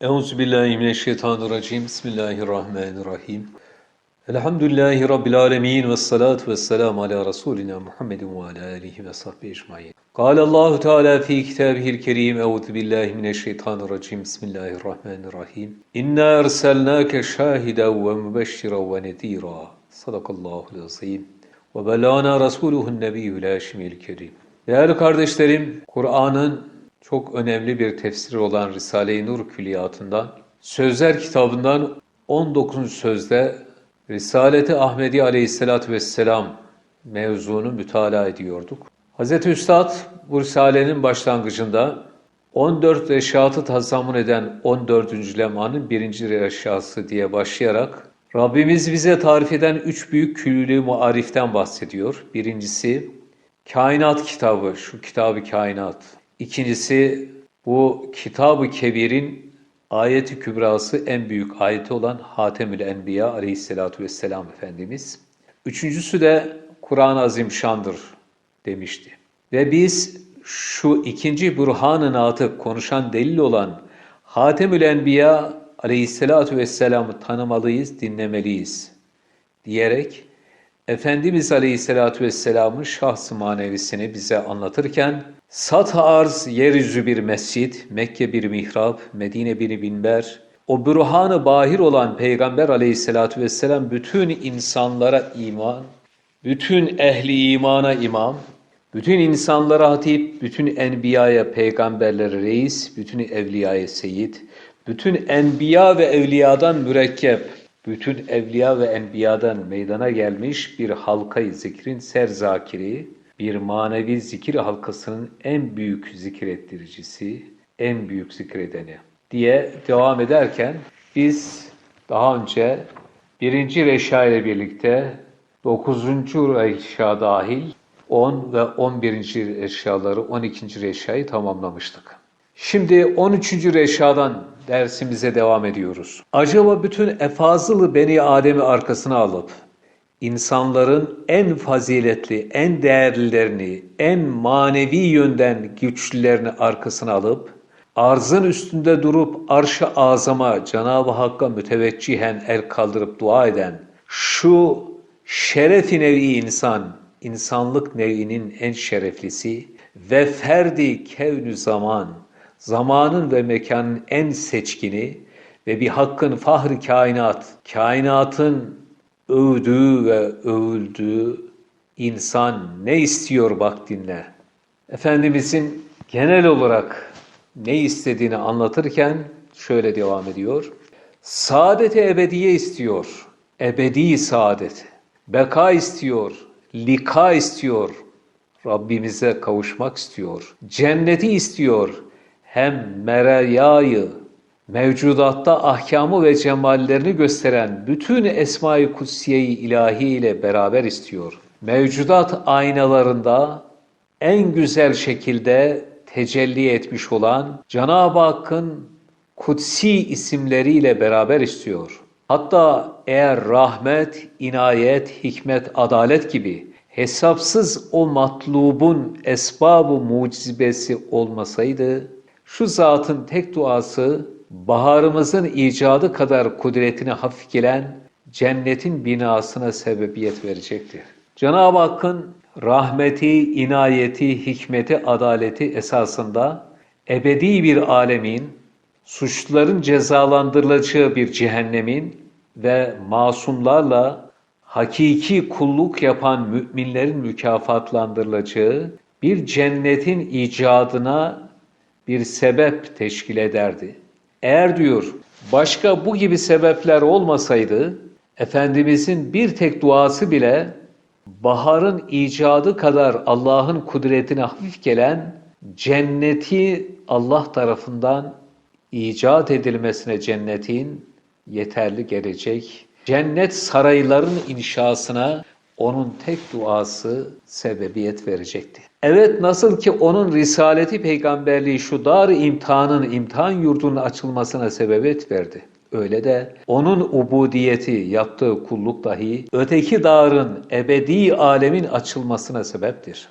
Euzubillahimineşşeytanirracim. Bismillahirrahmanirrahim. Elhamdülillahi Rabbil alemin ve salatu ve selamu ala Resulina Muhammedin ve ala alihi ve sahbihi ecmain. Allahu Teala fi kitabihil kerim. Euzu billahi mineşşeytanirracim. Bismillahirrahmanirrahim. İnna erselnake şahiden ve mübeşşiren ve nedira. Sadakallahul azim. Ve bellana rasuluhun nebiyyül haşimil kerim. Değerli kardeşlerim, Kur'an'ın çok önemli bir tefsiri olan Risale-i Nur külliyatından, Sözler kitabından 19. sözde Risaleti Ahmedi aleyhissalatü vesselam mevzunu mütalaa ediyorduk. Hz. Üstad bu Risale'nin başlangıcında 14 reşatı tazammun eden 14. lemanın birinci reşası diye başlayarak Rabbimiz bize tarif eden üç büyük küllü muariften bahsediyor. Birincisi Kainat kitabı, şu kitabı kainat. İkincisi bu kitabı kebirin ayeti kübrası en büyük ayeti olan Hatemül Enbiya aleyhissalatu vesselam Efendimiz. Üçüncüsü de Kur'an-ı Azimşan'dır demişti. Ve biz şu ikinci Burhan-ı Natık konuşan delil olan Hatemül Enbiya aleyhissalatu vesselam'ı tanımalıyız, dinlemeliyiz diyerek Efendimiz Aleyhisselatü Vesselam'ın şahs-ı manevisini bize anlatırken Sat arz yeryüzü bir mescit, Mekke bir mihrap, Medine bir binber, o bürhanı bahir olan Peygamber Aleyhisselatü Vesselam bütün insanlara iman, bütün ehli imana imam, bütün insanlara hatip, bütün enbiyaya peygamberlere reis, bütün evliyaya seyit, bütün enbiya ve evliyadan mürekkep, bütün evliya ve enbiyadan meydana gelmiş bir halkayı zikrin serzakiri, bir manevi zikir halkasının en büyük zikrettiricisi, en büyük zikredeni diye devam ederken biz daha önce birinci reşa ile birlikte dokuzuncu reşa dahil 10 ve 11. reşaları 12. reşayı tamamlamıştık. Şimdi 13. reşadan dersimize devam ediyoruz. Acaba bütün efazılı beni Adem'i arkasına alıp insanların en faziletli, en değerlilerini, en manevi yönden güçlülerini arkasına alıp arzın üstünde durup arş-ı azama Cenab-ı Hakk'a müteveccühen el kaldırıp dua eden şu şerefi nevi insan, insanlık nevinin en şereflisi ve ferdi kevnü zaman, zamanın ve mekanın en seçkini ve bir hakkın fahri kainat, kainatın övdüğü ve övüldüğü insan ne istiyor bak dinle. Efendimizin genel olarak ne istediğini anlatırken şöyle devam ediyor. Saadeti ebediye istiyor. Ebedi saadet. Beka istiyor. Lika istiyor. Rabbimize kavuşmak istiyor. Cenneti istiyor hem merayayı, mevcudatta ahkamı ve cemallerini gösteren bütün Esma-i Kutsiye-i ilahi ile beraber istiyor. Mevcudat aynalarında en güzel şekilde tecelli etmiş olan Cenab-ı Hakk'ın kutsi isimleriyle beraber istiyor. Hatta eğer rahmet, inayet, hikmet, adalet gibi hesapsız o matlubun esbabı mucizesi olmasaydı, şu zatın tek duası baharımızın icadı kadar kudretine hafif cennetin binasına sebebiyet verecektir. Cenab-ı Hakk'ın rahmeti, inayeti, hikmeti, adaleti esasında ebedi bir alemin, suçluların cezalandırılacağı bir cehennemin ve masumlarla hakiki kulluk yapan müminlerin mükafatlandırılacağı bir cennetin icadına bir sebep teşkil ederdi. Eğer diyor başka bu gibi sebepler olmasaydı Efendimizin bir tek duası bile baharın icadı kadar Allah'ın kudretine hafif gelen cenneti Allah tarafından icat edilmesine cennetin yeterli gelecek. Cennet sarayların inşasına onun tek duası sebebiyet verecekti. Evet nasıl ki onun risaleti peygamberliği şu dar imtihanın imtihan yurdunun açılmasına sebebiyet verdi. Öyle de onun ubudiyeti, yaptığı kulluk dahi öteki darın ebedi alemin açılmasına sebeptir.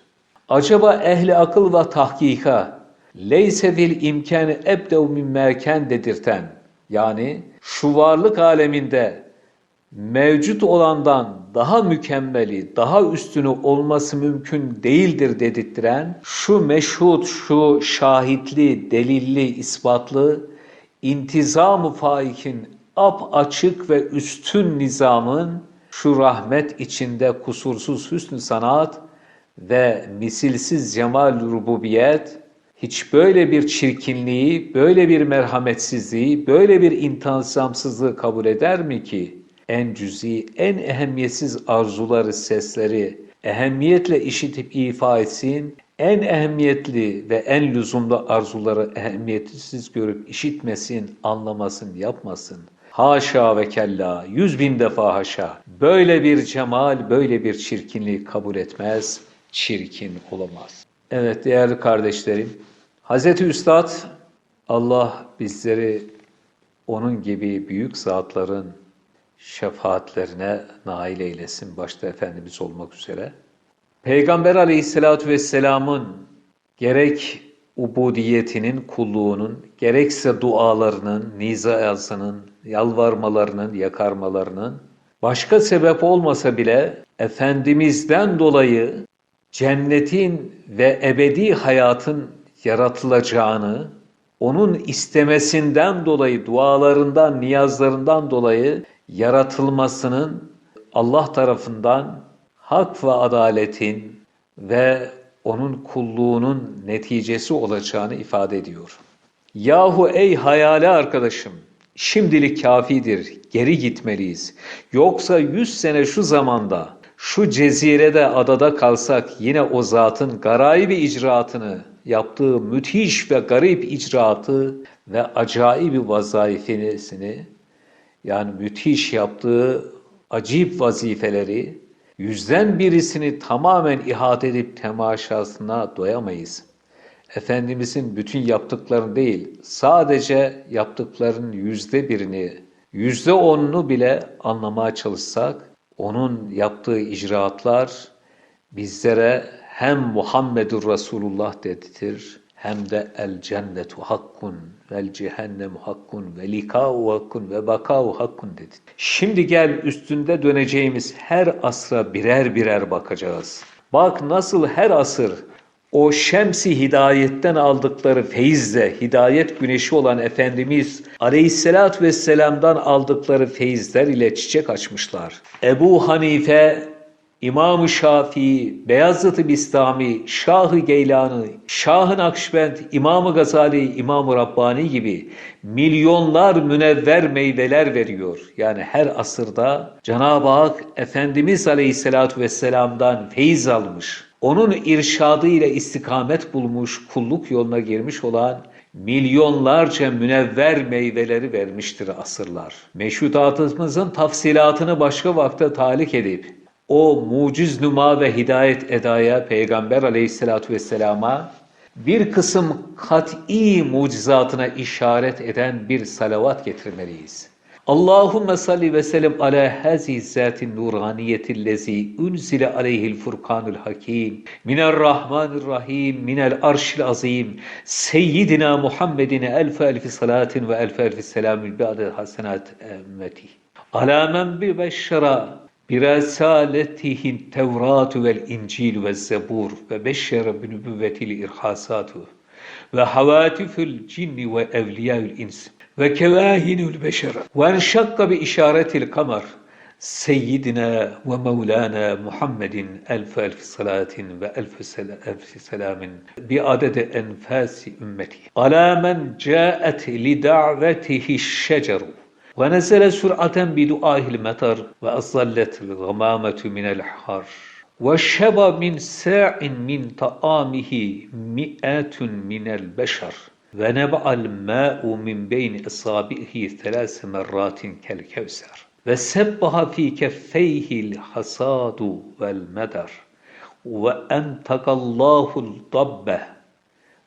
Acaba ehli akıl ve tahkika leyse fil imkanı ebdev min merken dedirten Yani şu varlık aleminde mevcut olandan daha mükemmeli, daha üstünü olması mümkün değildir dedirttiren şu meşhut, şu şahitli, delilli, ispatlı intizam-ı faikin ap açık ve üstün nizamın şu rahmet içinde kusursuz hüsnü sanat ve misilsiz cemal rububiyet hiç böyle bir çirkinliği, böyle bir merhametsizliği, böyle bir intizamsızlığı kabul eder mi ki? En cüzi, en ehemmiyetsiz arzuları, sesleri ehemmiyetle işitip ifa etsin, en ehemmiyetli ve en lüzumlu arzuları ehemmiyetsiz görüp işitmesin, anlamasın, yapmasın. Haşa ve kella, yüz bin defa haşa. Böyle bir cemal, böyle bir çirkinliği kabul etmez, çirkin olamaz. Evet değerli kardeşlerim, Hazreti Üstad Allah bizleri onun gibi büyük zatların şefaatlerine nail eylesin, başta Efendimiz olmak üzere. Peygamber aleyhissalatü vesselamın gerek ubudiyetinin, kulluğunun, gerekse dualarının, nizayasının, yalvarmalarının, yakarmalarının, başka sebep olmasa bile Efendimiz'den dolayı cennetin ve ebedi hayatın yaratılacağını, onun istemesinden dolayı, dualarından, niyazlarından dolayı yaratılmasının Allah tarafından hak ve adaletin ve onun kulluğunun neticesi olacağını ifade ediyor. Yahu ey hayali arkadaşım, şimdilik kafidir, geri gitmeliyiz. Yoksa yüz sene şu zamanda, şu cezirede adada kalsak yine o zatın garayibi icraatını, yaptığı müthiş ve garip icraatı ve acayip vazaifesini, yani müthiş yaptığı acip vazifeleri, yüzden birisini tamamen ihate edip temaşasına doyamayız. Efendimizin bütün yaptıklarını değil, sadece yaptıklarının yüzde birini, yüzde onunu bile anlamaya çalışsak, onun yaptığı icraatlar bizlere hem Muhammedur Resulullah dedirtir, hem de el cennetu hakkun vel cehennemu hakkun ve likau hakkun ve bakau hakkun dedi. Şimdi gel üstünde döneceğimiz her asra birer birer bakacağız. Bak nasıl her asır o şemsi hidayetten aldıkları feyizle hidayet güneşi olan Efendimiz aleyhissalatü vesselam'dan aldıkları feyizler ile çiçek açmışlar. Ebu Hanife İmam-ı Şafii, Beyazıt-ı Bistami, Şah-ı Geylani, Şah-ı Nakşibend, İmam-ı Gazali, İmam-ı Rabbani gibi milyonlar münevver meyveler veriyor. Yani her asırda Cenab-ı Hak Efendimiz Aleyhisselatü Vesselam'dan feyiz almış. Onun irşadı ile istikamet bulmuş, kulluk yoluna girmiş olan milyonlarca münevver meyveleri vermiştir asırlar. Meşrutatımızın tafsilatını başka vakte talik edip o muciz numa ve hidayet edaya Peygamber aleyhissalatü vesselama bir kısım kat'i mucizatına işaret eden bir salavat getirmeliyiz. Allahümme salli ve sellem ala hazi zatin nuraniyeti lezi unzile aleyhil furkanul hakim minarrahmanirrahim minel arşil azim seyyidina Muhammedine elfe elfi salatin ve elfe elfi selamül ba'de hasenat ümmeti ala men bi beşşera برسالته التوراة والإنجيل والزبور وبشر بنبوة الإرحاسات وحواتف الجن وأولياء الإنس وكواهن البشر وانشق بإشارة القمر سيدنا ومولانا محمد ألف ألف صلاة وألف ألف سلام بعدد أنفاس أمتي على من جاءت لدعوته الشجر ونزل سرعة بدعاه المطر وأصلت الغمامة من الحر وشب من ساع من طعامه مئات من البشر ونبع الماء من بين إصابعه ثلاث مرات كالكوثر وسبح في كفيه الحصاد والمدر وأنتق الله الضبة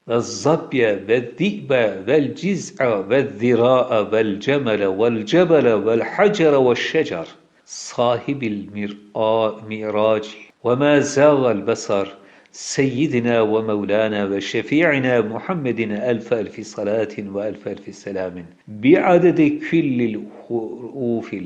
والظبي والذئب والجزع والذراء والجمل والجبل والحجر والشجر. صاحب المعراج وما زاغ البصر. سيدنا ومولانا وشفيعنا محمد ألف ألف صلاة وألف ألف سلام. بعدد كل الحروف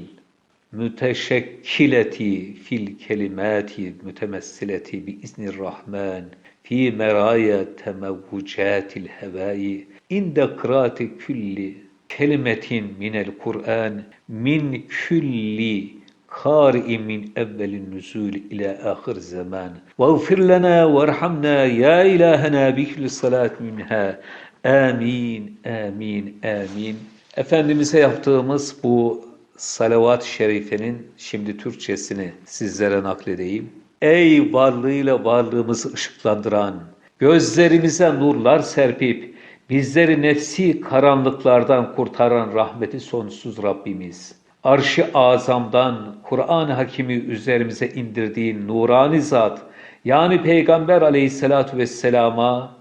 المتشكلة في الكلمات المتمثلة بإذن الرحمن. fi meraya temevvucatil hevai inde kırati külli kelimetin minel Kur'an min külli kari'in min evvelin nüzul ila ahir zaman. Vagfir lana verhamna ya ilahena bikül salat minha. Amin, amin, amin. Efendimiz'e yaptığımız bu salavat-ı şerifenin şimdi Türkçesini sizlere nakledeyim. Ey varlığıyla varlığımızı ışıklandıran, gözlerimize nurlar serpip, bizleri nefsi karanlıklardan kurtaran rahmeti sonsuz Rabbimiz. Arş-ı azamdan Kur'an-ı Hakimi üzerimize indirdiğin nurani zat, yani Peygamber aleyhissalatu vesselama,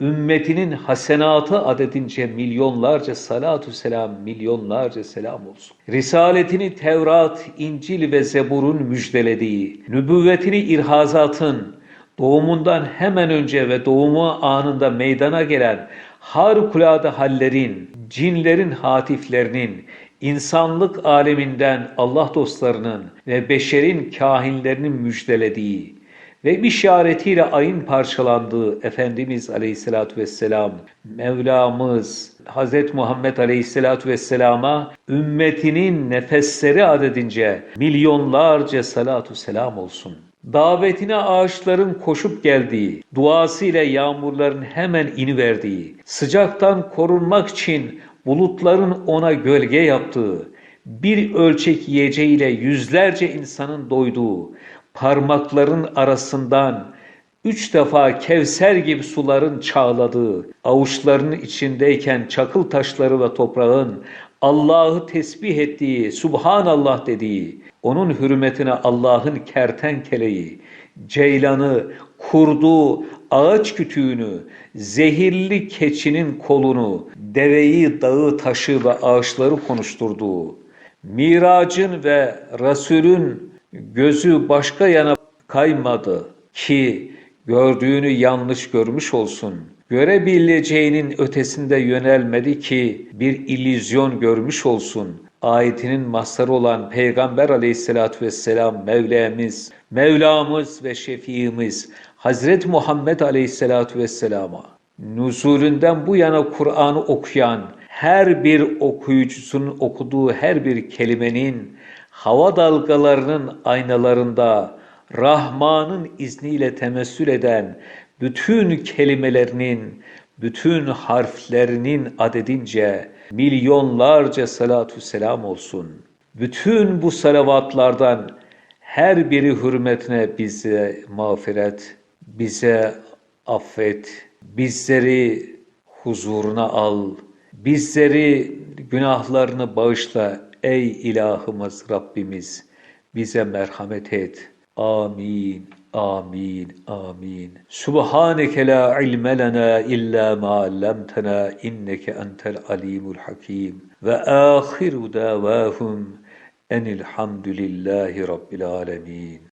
ümmetinin hasenatı adedince milyonlarca salatu selam, milyonlarca selam olsun. Risaletini Tevrat, İncil ve Zebur'un müjdelediği, nübüvvetini irhazatın, doğumundan hemen önce ve doğumu anında meydana gelen harikulade hallerin, cinlerin hatiflerinin, insanlık aleminden Allah dostlarının ve beşerin kahinlerinin müjdelediği ve işaretiyle ayın parçalandığı Efendimiz Aleyhisselatü Vesselam, Mevlamız Hz. Muhammed Aleyhisselatü Vesselam'a ümmetinin nefesleri adedince milyonlarca salatu selam olsun. Davetine ağaçların koşup geldiği, duasıyla yağmurların hemen iniverdiği, sıcaktan korunmak için bulutların ona gölge yaptığı, bir ölçek yiyeceğiyle yüzlerce insanın doyduğu, parmakların arasından üç defa Kevser gibi suların çağladığı, avuçlarının içindeyken çakıl taşları ve toprağın Allah'ı tesbih ettiği, Subhanallah dediği, onun hürmetine Allah'ın kertenkeleyi, ceylanı, kurdu, ağaç kütüğünü, zehirli keçinin kolunu, deveyi, dağı, taşı ve ağaçları konuşturduğu, miracın ve Resulün gözü başka yana kaymadı ki gördüğünü yanlış görmüş olsun. Görebileceğinin ötesinde yönelmedi ki bir illüzyon görmüş olsun. Ayetinin mazharı olan Peygamber aleyhissalatü vesselam Mevlamız, Mevlamız ve Şefiimiz Hazreti Muhammed aleyhissalatü vesselama nuzulünden bu yana Kur'an'ı okuyan her bir okuyucusunun okuduğu her bir kelimenin hava dalgalarının aynalarında Rahman'ın izniyle temessül eden bütün kelimelerinin, bütün harflerinin adedince milyonlarca salatu selam olsun. Bütün bu salavatlardan her biri hürmetine bize mağfiret, bize affet, bizleri huzuruna al, bizleri günahlarını bağışla ey ilahımız Rabbimiz, bize merhamet et. Amin, amin, amin. Subhaneke la ilme lena illa ma allamtena inneke entel alimul hakim. Ve ahiru davahum enilhamdülillahi rabbil alemin.